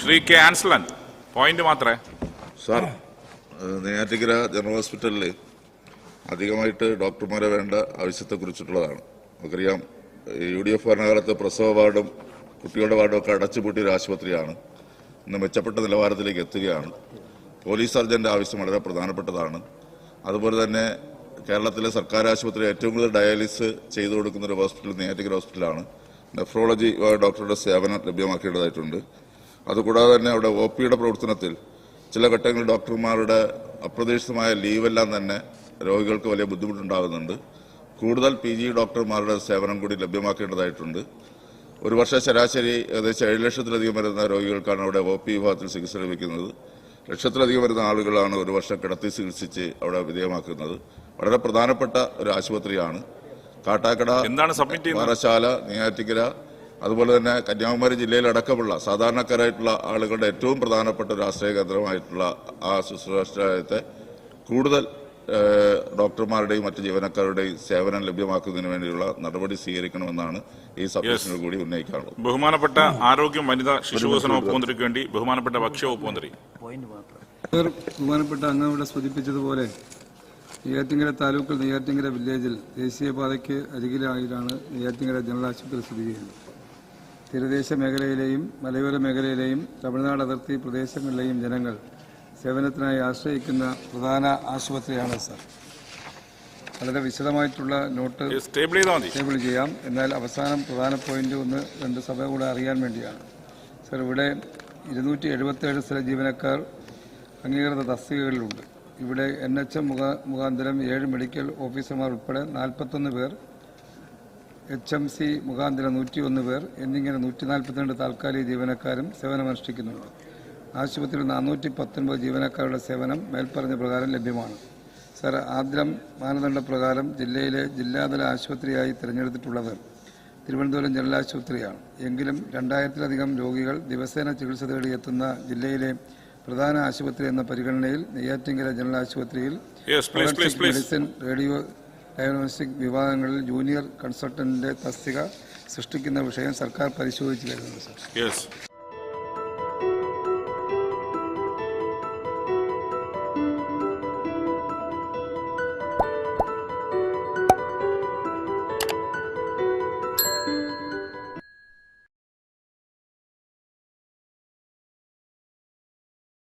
Shri K Ansalan point മാത്രമേ sir Neyyattinkara general ഹോസ്പിറ്റലിൽ അധികമായിട്ട് ഡോക്ടർമാരെ വേണ്ട ആവശ്യത്തെക്കുറിച്ചിട്ടുള്ളതാണ്. നമുക്കറിയാം യു ഡി എഫ് ഭരണകാലത്ത് പ്രസവ വാർഡും കുട്ടികളുടെ വാർഡും ഒക്കെ അടച്ചുപൂട്ടിയ ഒരു ആശുപത്രിയാണ്. ഇന്ന് മെച്ചപ്പെട്ട നിലവാരത്തിലേക്ക് എത്തുകയാണ്. പോലീസ് സർജന്റെ ആവശ്യം വളരെ പ്രധാനപ്പെട്ടതാണ്. അതുപോലെ തന്നെ കേരളത്തിലെ സർക്കാർ ആശുപത്രി ഏറ്റവും കൂടുതൽ ഡയാലിസിസ് ചെയ്തു കൊടുക്കുന്ന ഒരു ഹോസ്പിറ്റൽ നെയ്യാറ്റിക്കര ഹോസ്പിറ്റലാണ്. നെഫ്രോളജി ഡോക്ടറുടെ സേവനം ലഭ്യമാക്കേണ്ടതായിട്ടുണ്ട്. അതുകൂടാതെ തന്നെ അവിടെ ഒ പിയുടെ പ്രവർത്തനത്തിൽ ചില ഘട്ടങ്ങളിൽ ഡോക്ടർമാരുടെ അപ്രതീക്ഷിതമായ ലീവെല്ലാം തന്നെ രോഗികൾക്ക് വലിയ ബുദ്ധിമുട്ടുണ്ടാകുന്നുണ്ട്. കൂടുതൽ പി ജി ഡോക്ടർമാരുടെ സേവനം കൂടി ലഭ്യമാക്കേണ്ടതായിട്ടുണ്ട്. ഒരു വർഷം ശരാശരി ഏകദേശം ഏഴ് ലക്ഷത്തിലധികം വരുന്ന രോഗികൾക്കാണ് അവിടെ ഒ പി വിഭാഗത്തിൽ ചികിത്സ ലഭിക്കുന്നത്. ലക്ഷത്തിലധികം വരുന്ന ആളുകളാണ് ഒരു വർഷം കിടത്തി ചികിത്സിച്ച് അവിടെ വിധേയമാക്കുന്നത്. വളരെ പ്രധാനപ്പെട്ട ഒരു ആശുപത്രിയാണ്. കാട്ടാക്കട എന്താണ് പാറശാല നെയ്യാറ്റിക്കര അതുപോലെ തന്നെ കന്യാകുമാരി ജില്ലയിലടക്കമുള്ള സാധാരണക്കാരായിട്ടുള്ള ആളുകളുടെ ഏറ്റവും പ്രധാനപ്പെട്ട ഒരു ആശ്രയ കേന്ദ്രമായിട്ടുള്ള ആ ശുശ്രൂഷത്തെ കൂടുതൽ ഡോക്ടർമാരുടെയും മറ്റ് ജീവനക്കാരുടെയും സേവനം ലഭ്യമാക്കുന്നതിന് വേണ്ടിയുള്ള നടപടി സ്വീകരിക്കണമെന്നാണ് ഈ സബ്മിഷനിൽ കൂടി ഉന്നയിക്കാറുള്ളത് ബഹുമാനപ്പെട്ട ആരോഗ്യം വനിതാ ശിശുവികസന വകുപ്പ് മന്ത്രിക്ക് വേണ്ടി ബഹുമാനപ്പെട്ട ഭക്ഷ്യ വകുപ്പ് മന്ത്രി ബഹുമാനപ്പെട്ട അംഗം ഇവിടെ സൂചിപ്പിച്ചതുപോലെ നെയ്യാറ്റിങ്കര താലൂക്കിൽ നെയ്യാറ്റിങ്കര വില്ലേജിൽ ദേശീയപാതയ്ക്ക് അരികിലായിട്ടാണ് നെയ്യാറ്റിങ്കര ജനറൽ ആശുപത്രി സ്ഥിതി ചെയ്യുന്നത്. തീരദേശ മേഖലയിലെയും മലയോര മേഖലയിലെയും തമിഴ്നാട് അതിർത്തി പ്രദേശങ്ങളിലെയും ജനങ്ങൾ സേവനത്തിനായി ആശ്രയിക്കുന്ന പ്രധാന ആശുപത്രിയാണ് സർ. വളരെ വിശദമായിട്ടുള്ള നോട്ട് സ്റ്റേബിൾ ടേബിൾ ചെയ്യാം. എന്നാൽ അവസാനം പ്രധാന പോയിന്റ് ഒന്ന് രണ്ട് സഭ കൂടെ അറിയാൻ വേണ്ടിയാണ്. സർ ഇവിടെ ഇരുന്നൂറ്റി എഴുപത്തേഴ് സ്ഥല ജീവനക്കാർ അംഗീകൃത തസ്തികകളിലുണ്ട്. ഇവിടെ എൻ എച്ച് എം മുഖാന്തരം ഏഴ് മെഡിക്കൽ ഓഫീസർമാർ ഉൾപ്പെടെ നാൽപ്പത്തൊന്ന് പേർ എച്ച് എം സി മുഖാന്തരം നൂറ്റിയൊന്ന് പേർ എന്നിങ്ങനെ നൂറ്റി നാൽപ്പത്തിരണ്ട് താൽക്കാലിക ജീവനക്കാരും സേവനമനുഷ്ഠിക്കുന്നുണ്ട്. ആശുപത്രിയിൽ നാനൂറ്റി പത്തൊൻപത് ജീവനക്കാരുടെ സേവനം മേൽപ്പറഞ്ഞ പ്രകാരം ലഭ്യമാണ്. സർ ആദ്യം മാനദണ്ഡ പ്രകാരം ജില്ലയിലെ ജില്ലാതല ആശുപത്രിയായി തിരഞ്ഞെടുത്തിട്ടുള്ളത് തിരുവനന്തപുരം ജനറൽ ആശുപത്രിയാണ്. എങ്കിലും രണ്ടായിരത്തിലധികം രോഗികൾ ദിവസേന ചികിത്സ തേടി എത്തുന്ന ജില്ലയിലെ പ്രധാന ആശുപത്രി എന്ന പരിഗണനയിൽ നെയ്യാറ്റിങ്കര ജനറൽ ആശുപത്രിയിൽ മെഡിസിൻ റേഡിയോ ഡയഗ്നോസ്റ്റിക് വിഭാഗങ്ങളിൽ ജൂനിയർ കൺസൾട്ടന്റിന്റെ തസ്തിക സൃഷ്ടിക്കുന്ന വിഷയം സർക്കാർ പരിശോധിച്ചു വരുന്നുണ്ട് സർ.